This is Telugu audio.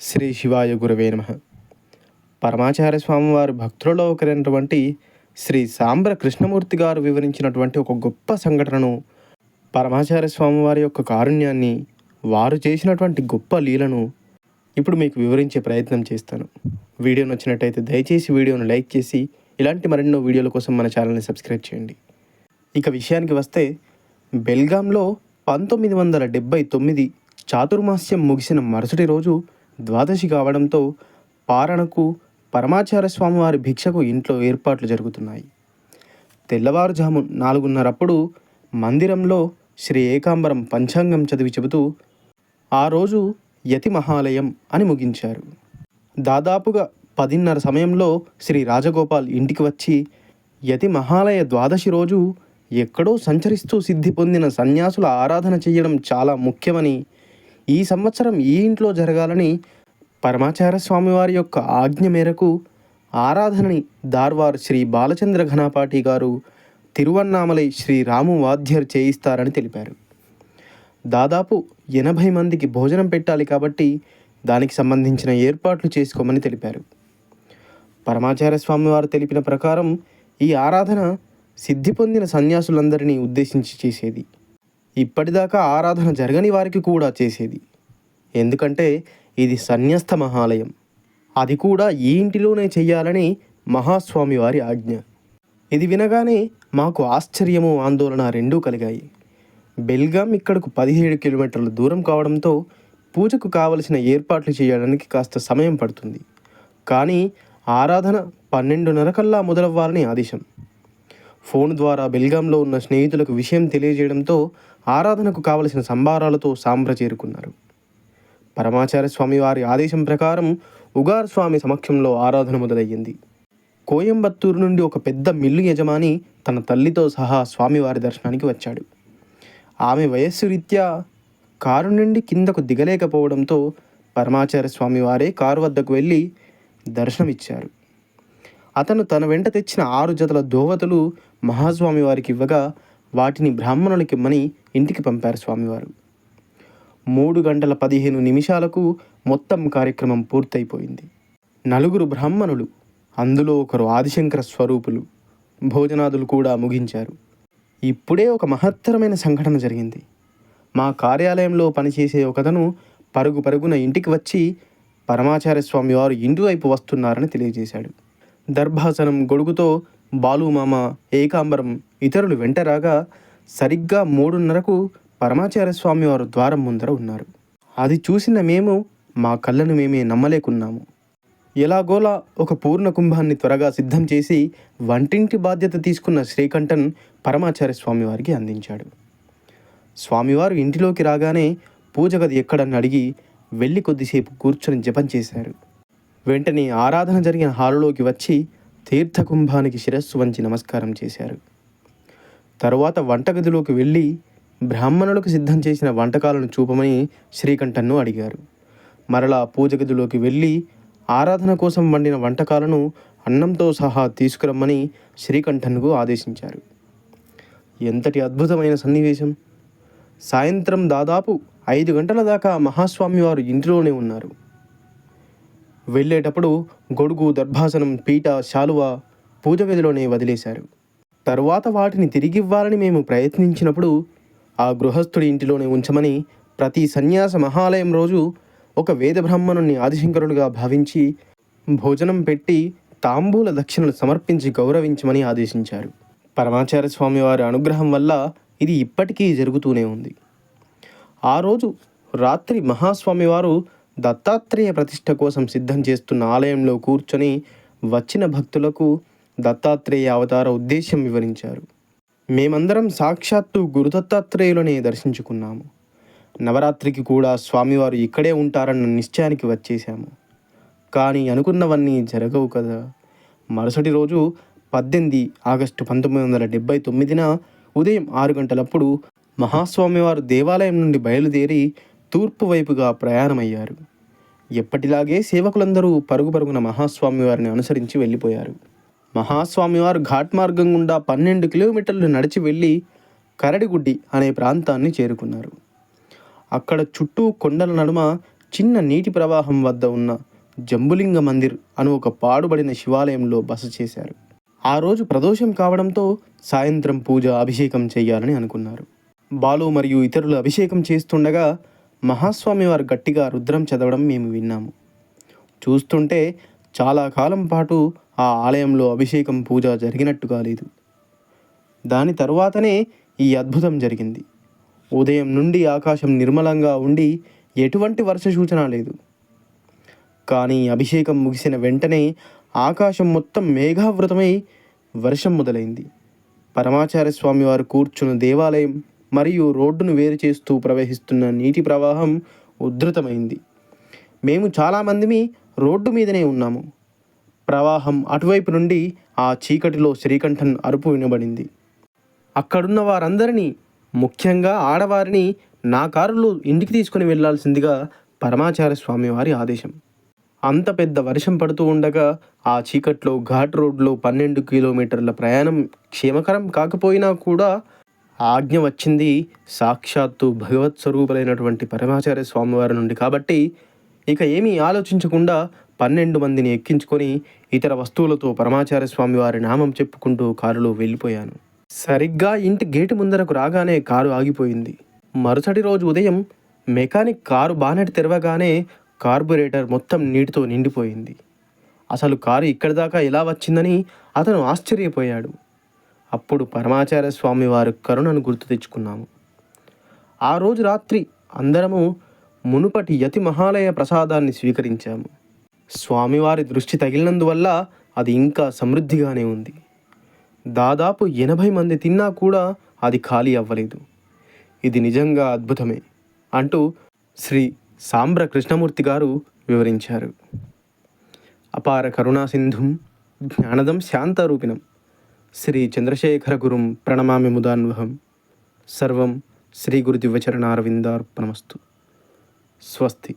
శ్రీ శివాయ గురవే నమ. పరమాచార్య స్వామివారి భక్తులలో ఒకరైనటువంటి శ్రీ సాంబ్ర కృష్ణమూర్తి గారు వివరించినటువంటి ఒక గొప్ప సంఘటనను పరమాచార్య స్వామివారి యొక్క కారుణ్యాన్ని వారు చేసినటువంటి గొప్ప లీలను ఇప్పుడు మీకు వివరించే ప్రయత్నం చేస్తాను. వీడియో నచ్చినట్టయితే దయచేసి వీడియోను లైక్ చేసి ఇలాంటి మరెన్నో వీడియోల కోసం మన ఛానల్ని సబ్స్క్రైబ్ చేయండి. ఇక విషయానికి వస్తే బెల్గాంలో పంతొమ్మిది వందల డెబ్భై తొమ్మిది చాతుర్మాస్యం ముగిసిన మరుసటి రోజు ద్వాదశి కావడంతో పారణకు పరమాచార్య స్వామివారి భిక్షకు ఇంట్లో ఏర్పాట్లు జరుగుతున్నాయి. తెల్లవారుజాము నాలుగున్నరప్పుడు మందిరంలో శ్రీ ఏకాంబరం పంచాంగం చదివి చెబుతూ ఆ రోజు యతి మహాలయం అని ముగించారు. దాదాపుగా పదిన్నర సమయంలో శ్రీ రాజగోపాల్ ఇంటికి వచ్చి యతి మహాలయ ద్వాదశి రోజు ఎక్కడో సంచరిస్తూ సిద్ధి పొందిన సన్యాసుల ఆరాధన చేయడం చాలా ముఖ్యమని ఈ సంవత్సరం ఈ ఇంట్లో జరగాలని పరమాచార్య స్వామివారి యొక్క ఆజ్ఞ మేరకు ఆరాధనని దార్వార్ శ్రీ బాలచంద్ర ఘనాపాటి గారు తిరువన్నామలై శ్రీ రాము వాద్యర్ చేయిస్తారని తెలిపారు. దాదాపు ఎనభై మందికి భోజనం పెట్టాలి కాబట్టి దానికి సంబంధించిన ఏర్పాట్లు చేసుకోమని తెలిపారు. పరమాచార్య స్వామివారు తెలిపిన ప్రకారం ఈ ఆరాధన సిద్ధి పొందిన సన్యాసులందరినీ ఉద్దేశించి చేసేది. ఇప్పటిదాకా ఆరాధన జరగని వారికి కూడా చేసేది. ఎందుకంటే ఇది సన్యస్త మహాలయం. అది కూడా ఈ ఇంటిలోనే చెయ్యాలని మహాస్వామి వారి ఆజ్ఞ. ఇది వినగానే మాకు ఆశ్చర్యము ఆందోళన రెండూ కలిగాయి. బెల్గాం ఇక్కడకు పదిహేడు కిలోమీటర్ల దూరం కావడంతో పూజకు కావలసిన ఏర్పాట్లు చేయడానికి కాస్త సమయం పడుతుంది. కానీ ఆరాధన పన్నెండున్నర కల్లా మొదలవ్వాలని ఆదేశం. ఫోన్ ద్వారా బెల్గాంలో ఉన్న స్నేహితులకు విషయం తెలియజేయడంతో ఆరాధనకు కావలసిన సంభారాలతో సాంబ్ర చేరుకున్నారు. పరమాచార్య స్వామి వారి ఆదేశం ప్రకారం ఉగార్ స్వామి సమక్షంలో ఆరాధన మొదలయ్యింది. కోయంబత్తూరు నుండి ఒక పెద్ద మిల్లు యజమాని తన తల్లితో సహా స్వామివారి దర్శనానికి వచ్చాడు. ఆమె వయస్సు రీత్యా కారు నుండి కిందకు దిగలేకపోవడంతో పరమాచార్య స్వామి వారే కారు వద్దకు వెళ్ళి దర్శనమిచ్చారు. అతను తన వెంట తెచ్చిన ఆరు జతల దోవతలు మహాస్వామి వారికి ఇవ్వగా వాటిని బ్రాహ్మణులకి ఇమ్మని ఇంటికి పంపారు స్వామివారు. మూడు గంటల పదిహేను నిమిషాలకు మొత్తం కార్యక్రమం పూర్తయిపోయింది. నలుగురు బ్రాహ్మణులు అందులో ఒకరు ఆదిశంకర స్వరూపులు భోజనాదులు కూడా ముగించారు. ఇప్పుడే ఒక మహత్తరమైన సంఘటన జరిగింది. మా కార్యాలయంలో పనిచేసే ఒకతను పరుగు పరుగున ఇంటికి వచ్చి పరమాచార్య స్వామి వారు ఇంటి వైపు వస్తున్నారని తెలియజేశాడు. దర్భాసనం గొడుగుతో బాలుమామ ఏకాంబరం ఇతరులు వెంట రాగా సరిగ్గా మూడున్నరకు పరమాచార్య స్వామి వారు ద్వారం ముందర ఉన్నారు. అది చూసిన మేము మా కళ్ళను మేమే నమ్మలేకున్నాము. ఎలాగోలా ఒక పూర్ణ కుంభాన్ని త్వరగా సిద్ధం చేసి వంటింటి బాధ్యత తీసుకున్న శ్రీకంఠన్ పరమాచార్య స్వామివారికి అందించాడు. స్వామివారు ఇంటిలోకి రాగానే పూజ గది ఎక్కడని అడిగి వెళ్ళి కొద్దిసేపు కూర్చొని జపం చేశారు. వెంటనే ఆరాధన జరిగిన హాలులోకి వచ్చి తీర్థకుంభానికి శిరస్సు వంచి నమస్కారం చేశారు. తరువాత వంటగదిలోకి వెళ్ళి బ్రాహ్మణులకు సిద్ధం చేసిన వంటకాలను చూపమని శ్రీకంఠన్ను అడిగారు. మరలా పూజ గదిలోకి వెళ్ళి ఆరాధన కోసం వండిన వంటకాలను అన్నంతో సహా తీసుకురమ్మని శ్రీకంఠన్కు ఆదేశించారు. ఎంతటి అద్భుతమైన సన్నివేశం! సాయంత్రం దాదాపు ఐదు గంటల దాకా మహాస్వామి వారు ఇంటిలోనే ఉన్నారు. వెళ్ళేటప్పుడు గొడుగు దర్భాసనం పీట శాలువ పూజ గదిలోనే వదిలేశారు. తరువాత వాటిని తిరిగివ్వాలని మేము ప్రయత్నించినప్పుడు ఆ గృహస్థుడి ఇంటిలోనే ఉంచమని ప్రతి సన్యాస మహాలయం రోజు ఒక వేద బ్రాహ్మణుణ్ణి ఆదిశంకరుడుగా భావించి భోజనం పెట్టి తాంబూల దక్షిణలు సమర్పించి గౌరవించమని ఆదేశించారు. పరమాచార్య స్వామి వారి అనుగ్రహం వల్ల ఇది ఇప్పటికీ జరుగుతూనే ఉంది. ఆ రోజు రాత్రి మహాస్వామి వారు దత్తాత్రేయ ప్రతిష్ట కోసం సిద్ధం చేస్తున్న ఆలయంలో కూర్చొని వచ్చిన భక్తులకు దత్తాత్రేయ అవతార ఉద్దేశ్యం వివరించారు. మేమందరం సాక్షాత్తు గురుదత్తాత్రేయులనే దర్శించుకున్నాము. నవరాత్రికి కూడా స్వామివారు ఇక్కడే ఉంటారన్న నిశ్చయానికి వచ్చేశాము. కానీ అనుకున్నవన్నీ జరగవు కదా. మరుసటి రోజు పద్దెనిమిది ఆగస్టు పంతొమ్మిది వందల డెబ్బై తొమ్మిదిన ఉదయం ఆరు గంటలప్పుడు మహాస్వామివారు దేవాలయం నుండి బయలుదేరి తూర్పు వైపుగా ప్రయాణమయ్యారు. ఎప్పటిలాగే సేవకులందరూ పరుగు పరుగున మహాస్వామి వారిని అనుసరించి వెళ్ళిపోయారు. మహాస్వామివారు ఘాట్ మార్గం గుండా పన్నెండు కిలోమీటర్లు నడిచి వెళ్ళి కరడిగుడ్డి అనే ప్రాంతాన్ని చేరుకున్నారు. అక్కడ చుట్టూ కొండల నడుమ చిన్న నీటి ప్రవాహం వద్ద ఉన్న జంబులింగ మందిర్ అను ఒక పాడుబడిన శివాలయంలో బస చేశారు. ఆ రోజు ప్రదోషం కావడంతో సాయంత్రం పూజ అభిషేకం చేయాలని అనుకున్నారు. బాలు మరియు ఇతరులు అభిషేకం చేస్తుండగా మహాస్వామి వారు గట్టిగా రుద్రం చదవడం మేము విన్నాము. చూస్తుంటే చాలా కాలం పాటు ఆ ఆలయంలో అభిషేకం పూజ జరిగినట్టుగా లేదు. దాని తరువాతనే ఈ అద్భుతం జరిగింది. ఉదయం నుండి ఆకాశం నిర్మలంగా ఉండి ఎటువంటి వర్ష సూచన లేదు. కానీ అభిషేకం ముగిసిన వెంటనే ఆకాశం మొత్తం మేఘావృతమై వర్షం మొదలైంది. పరమాచార్య స్వామి వారు కూర్చున్న దేవాలయం మరియు రోడ్డును వేరు చేస్తూ ప్రవహిస్తున్న నీటి ప్రవాహం ఉధృతమైంది. మేము చాలామందిమి రోడ్డు మీదనే ఉన్నాము. ప్రవాహం అటువైపు నుండి ఆ చీకటిలో శ్రీకంఠన్ అరుపు వినబడింది. అక్కడున్న వారందరినీ ముఖ్యంగా ఆడవారిని నా కారులో ఇంటికి తీసుకుని వెళ్ళాల్సిందిగా పరమాచార్య స్వామి వారి ఆదేశం. అంత పెద్ద వర్షం పడుతూ ఉండగా ఆ చీకట్లో ఘాట్ రోడ్లో పన్నెండు కిలోమీటర్ల ప్రయాణం క్షేమకరం కాకపోయినా కూడా ఆజ్ఞ వచ్చింది సాక్షాత్తు భగవత్ స్వరూపులైనటువంటి పరమాచార్య స్వామివారి నుండి. కాబట్టి ఇక ఏమీ ఆలోచించకుండా పన్నెండు మందిని ఎక్కించుకొని ఇతర వస్తువులతో పరమాచార్య స్వామి వారి నామం చెప్పుకుంటూ కారులో వెళ్ళిపోయాను. సరిగ్గా ఇంటి గేటు ముందరకు రాగానే కారు ఆగిపోయింది. మరుసటి రోజు ఉదయం మెకానిక్ కారు బానెట్ తెరవగానే కార్బొరేటర్ మొత్తం నీటితో నిండిపోయింది. అసలు కారు ఇక్కడి దాకా ఎలా వచ్చిందని అతను ఆశ్చర్యపోయాడు. అప్పుడు పరమాచార్య స్వామి వారి కరుణను గుర్తు తెచ్చుకున్నాము. ఆ రోజు రాత్రి అందరము మునుపటి యతి మహాలయ ప్రసాదాన్ని స్వీకరించాము. స్వామివారి దృష్టి తగిలినందువల్ల అది ఇంకా సమృద్ధిగానే ఉంది. దాదాపు ఎనభై మంది తిన్నా కూడా అది ఖాళీ అవ్వలేదు. ఇది నిజంగా అద్భుతమే అంటూ శ్రీ సాంబ్ర కృష్ణమూర్తి గారు వివరించారు. అపార కరుణాసింధుం జ్ఞానదం శాంతరూపిణం. శ్రీ చంద్రశేఖర గురుం ప్రణమామి ముదాన్వహం సర్వం శ్రీ గురు దివ్యచరణారవిందార్పణమస్తు స్వస్తి.